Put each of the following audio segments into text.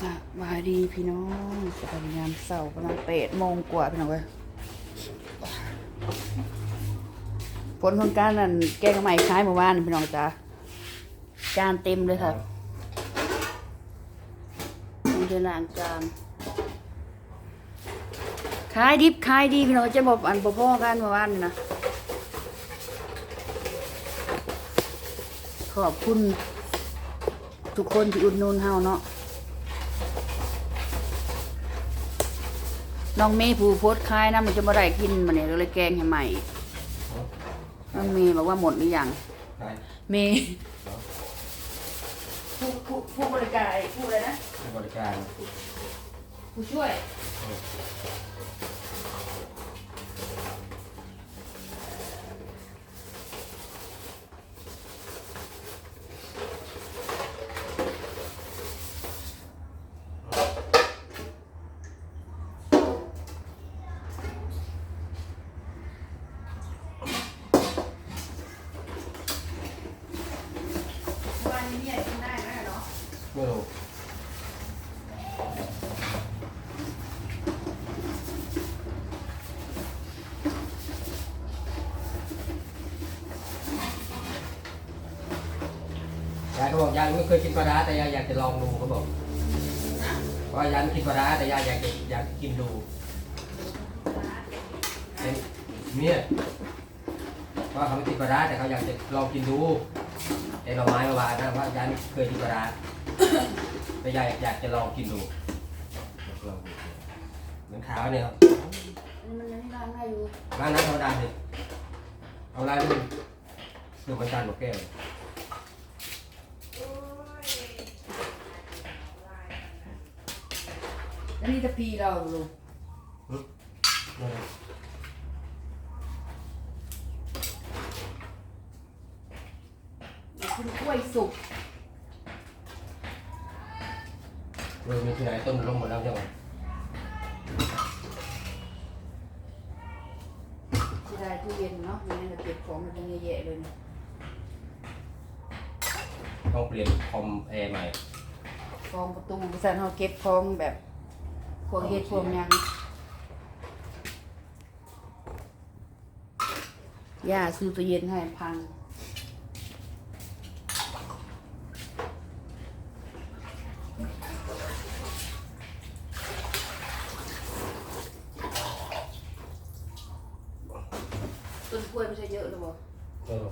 สบายดีพี่น้องสบายดียามเสาร์ประมาณแปดโมงกว่าพี่น้องเว้ยผลของการนั่นแกงใหม่คล้ายเมื่อวานพี่น้องจ้าจานเต็มเลยค่ะมันจะล้างจานขายดิบขายดีพี่น้องจะบอกอันพ่อกันเมื่อวานนะขอบคุณทุกคนที่อุดหนุนเฮาเนาะ น้องเมย์ผู้โพสต์คายนะมันจะมาได้กินมันเนี่ยเลยแกงให้ใหม่ น้องเมย์บอกว่าหมดหรือยังใช่เมย์ผู้ผู้ผู้บริการผู้อะไรนะให้บริการผู้ช่วย วันนี้เนี่ยกินได้ไหมเนาะ ไม่รู้ ยายเขาบอกยายไม่เคยกินปลาร้าแต่ยายอยากจะลองดูเขาบอกว่ายายไม่กินปลาร้าแต่ยายอยากจะอยากกินดูเป็นเนี่ยว่าเขาไม่กินปลาร้าแต่เขาอยากจะลองกินดูแต่เราไม้มาวางนะว่ายายไม่เคยกินปลาร้าแต่ยายอยากจะลองกินดูลองดูเหมือนขาวเนี่ยครับอันนี้มันยังล้างได้อยู่ร้านนั้นธรรมดาเลยเอาลายดูดูมันจานหมดแก้ว อันนี้จะพีเราลูกนั่นแหละคุณกล้วยสุกเลยมีที่ไหนต้นลงหมดแล้วใช่ไหมที่ได้ตู้เย็นเนาะไม่งั้นจะเก็บของมันจะเยอะแยะเลยนะต้องเปลี่ยนคอมแอร์ใหม่ ฟองประตูบริษัทเราเก็บของแบบ พวกเฮ็ดพวกหยังย่าซื้อตู้เย็นให้พัง ต้นกล้วยไม่ใช่เยอะหรือเปล่า เออ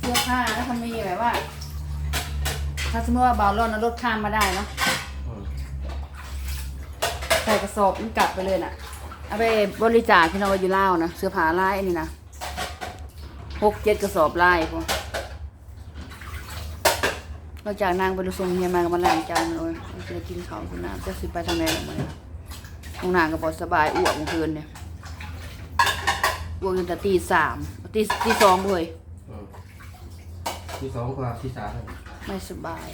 เสื้อผ้าแล้วทำมีแบบ ว่า ถ้าสมมติว่าเบาร้อนแล้วรถข้ามมาได้เนาะอืมใส่กระสอบมันกลับไปเลยน่ะ เอาไปบริจาคที่เราอยู่เล่าวนะเสื้อผ้าลายอันนี่นะหกเจ็ดกระสอบลายพวกนอกจากนางไปดูทรงเฮียมากับมาล้างจานเลยมันจะได้กินข้าวกินน้ำจะสิไปทางไหนหรอกมันนะห้องนางก็บอกสบายอ้วกเมื่อคืนเนี่ยอ้วกจนแต่ตีสามตีตีสองเลยอืม ที่สองกว่าที่สามไม่สบาย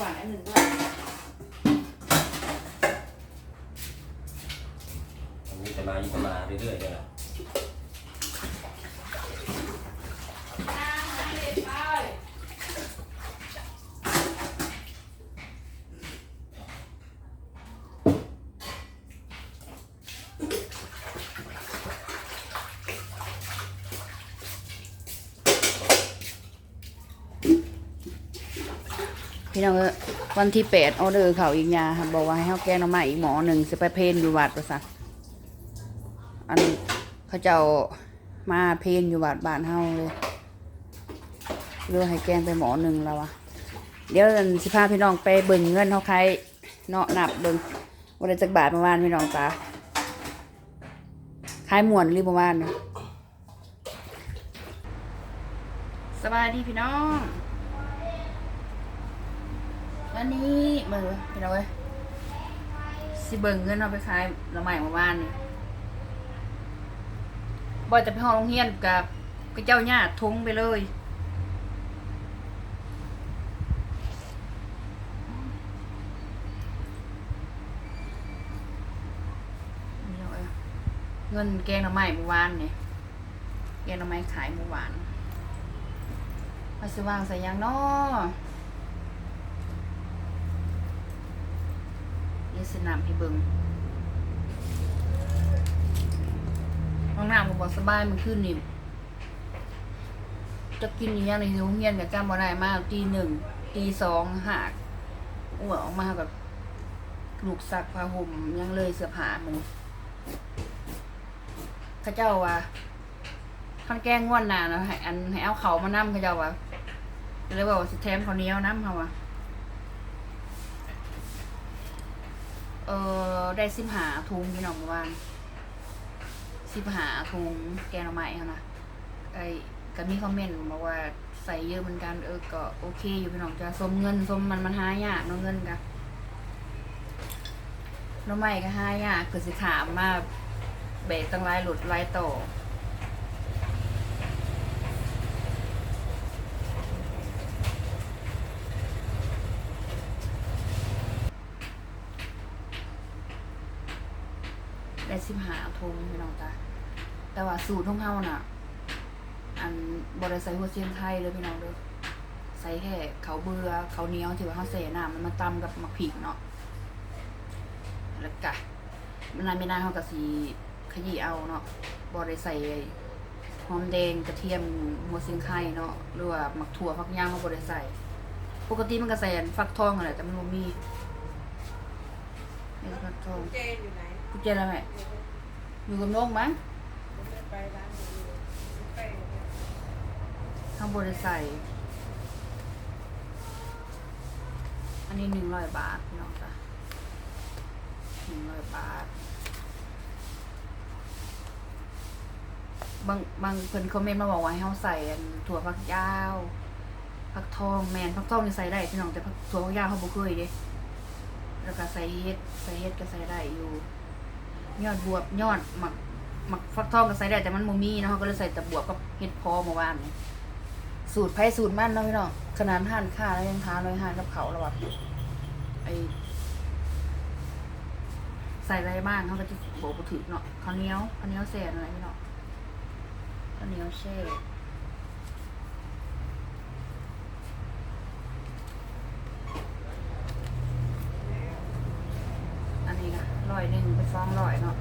ฝ่ายอันหนึ่งด้วยอันนี้จะมาอีกจะมาเรื่อยๆเลยล่ะ พี่น้องเอ้ยวันที่แปดออเดอร์เขาอีกยาค่ะบอกว่าให้เขาแกงหน้ำใหม่อีกหมอหนึ่งสิไปเพนอยู่วัดประสักอันเขาเจ้ามาเพนอยู่วัดบ้านเฮาเลยเรือให้แกงไปหมอหนึ่งแล้ววะเดี๋ยวสิพาพี่น้องไปเบิ่งเงินเขาใครเนาะหนับเบิ่งวันจักบาทเมื่อวานพี่น้องตาขายหมวนรือเมื่อวานนี่ยสบายดีพี่น้อง วันนี้มือพี่น้องเอ้ยสิเบิ่งเงินเอาไปขายละใหม่เมื่อวานนี่บ่อยจะไปห้องโรงเรียนกับกับเจ้าญาติทงไปเลยเงินแกงละใหม่เมื่อวานนี่แกงละใหม่ขายเมื่อวานมาสิวางใส่ยังเนาะ เย สนามให้เบิงห้องน้ำก็บอกสบายมันขึ้นนี่จะกินอย่างในโรงเรียนกับจำบ่ได้มากตีหนึ่งตีสองหากอ้วออกมาแบบลูกซักผ้าห่มยังเลยเสื้อผ้ามันเข้าเจ้าว่าขันแกล้งง่วนนาเนาะให้อันให้เอาเขามานั่มเขาเจ้าว่าเลยบอกว่าสิแถมข้าเนี้ยวน้ำเขาว่า เออได้สิบหาทุงพี่น้องเมื่อวานสิบหาทุงแกงหน่อไม้ค่ะนะไอ้ก็มีคอมเมนต์บอกว่าใส่เยอะเหมือนกันเออก็โอเค อยู่พี่น้องจะสมเงินสมมันมันหายากเน้องเงินกันน้องใหม่ก็หายากคือสิถามมาเบรกตั้งไล่หลุดไล่ต่อได้สิบหาทุ งพี่น้องจ้ะแต่ว่าสูตรของเฮาน่ะ อันบริใส่หัวเชียงไทยเลยพี่น้องเด้อใส่แค่เขาวเบือเขาวเหนียวที่ว่าเขาใส่น้ำมันมาตำกับมะผิกเนาะแล้วกะมันนานไม่นานเขาก็สีขยี้เอาเนาะบริใส่หอมแดงกระเทียมหัวเชียงไทยเนาะหรือว่าหมักถั่วฟักย่างเขาบริใส่ ปกติมันก็ใส่อันฟักทองอะไรแต่มันบ่มีนี่ฟักทองเจนอยู่ไหนกุญแจอะไรแม่ อยู่กับนกมั้งผมจะไปร้านหมูไปข้างบนใส่ อันนี้หนึ่งร้อยบาทพี่น้องจ้ะหนึ่งร้อยบาท บางบางเพิ่นคอมเมนต์มาบอกว่าให้เฮาใส่ถั่วฝักยาวฝักทองแมนฝักทองนี่ใส่ได้พี่น้องแต่ฝักถั่วฝักยาวเขาบ่เคยเด้แล้วก็ใส่เฮ็ดใส่เฮ็ดก็ใส่ได้อยู่ ยอดบวบยอดหมักหมักฟักทองก็ใส่ได้แต่มันโมมีเนาะเขาก็เลยใส่แต่บวบกับเห็ดพอเมื่อวานนี้สูตรไผสูตรมันเนาะพี่น้องขนาดห่านข้าแล้วยังทานเลยห่านกับเขาระหวว่ะไอใส่อะไรบ้างเขาก็จะโบกบ่ถึกเนาะข้าวเหนียวข้าวเหนียวแซ่อะไรพี่น้องข้าวเหนียวเช่นนี้นะร้ อยหนึ่งเป็นฟองร้อยเนาะ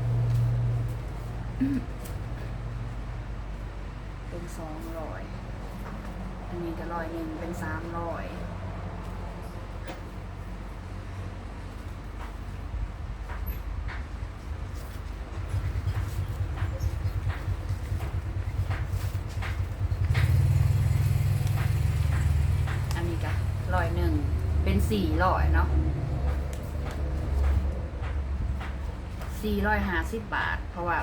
เป็นสองร้อยอันนี้ก็ร้อยหนึ่งเป็นสามร้อยอันนี้ก็ร้อยหนึ่งเป็นสี่ร้อยเนาะ สี่ร้อยห้าสิบบาท เพราะว่า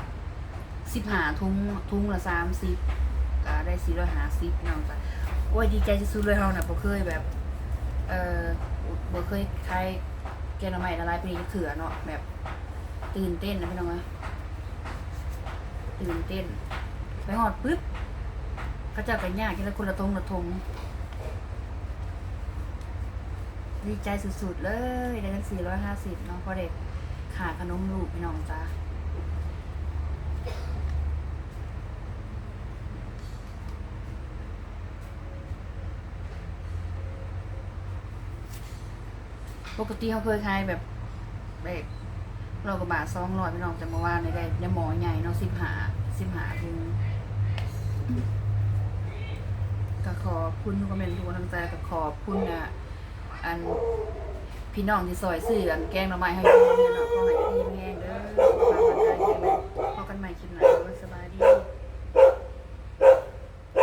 สิบหาทุงทุงละสามสิบก็ได้สี่ร้อยห้าสิบน้องจ้ะโอ้ยดีใจที่สุดเลยเฮาน่ะบ่เคยแบบ เออบ่เคยใครแกงหน่อไม้ละลายไปนี่เถื่อเนาะแบบ ตื่นเต้นนะพี่น้องเอ้ยตื่นเต้น ไปหอดปึ๊บเขาจะกันยากกินแล้วคนละทงละทงดีใจสุดๆเลยได้ทั้ง450เนาะเพราเด็ก ขาขนมลูกพี่น้องจ้าปกติเขาเคยขายแบบแบบเรากระบาทซองร้อยพี่น้องจะมาว่าในได้ในหมอใหญ่เนาะสิบหาสิบหาพุงก็ขอบคุณทุกคอมเมนต์ทุกกำลังใจก็ขอบคุณอะอัน พี่น้องที่ซอยซื้อแกงหน่อไม้ให้พี่น้องเนาะขอให้ดีแห้งเด้อฝากกันได้แห้งเลยพอกันใหม่คลิปหน้า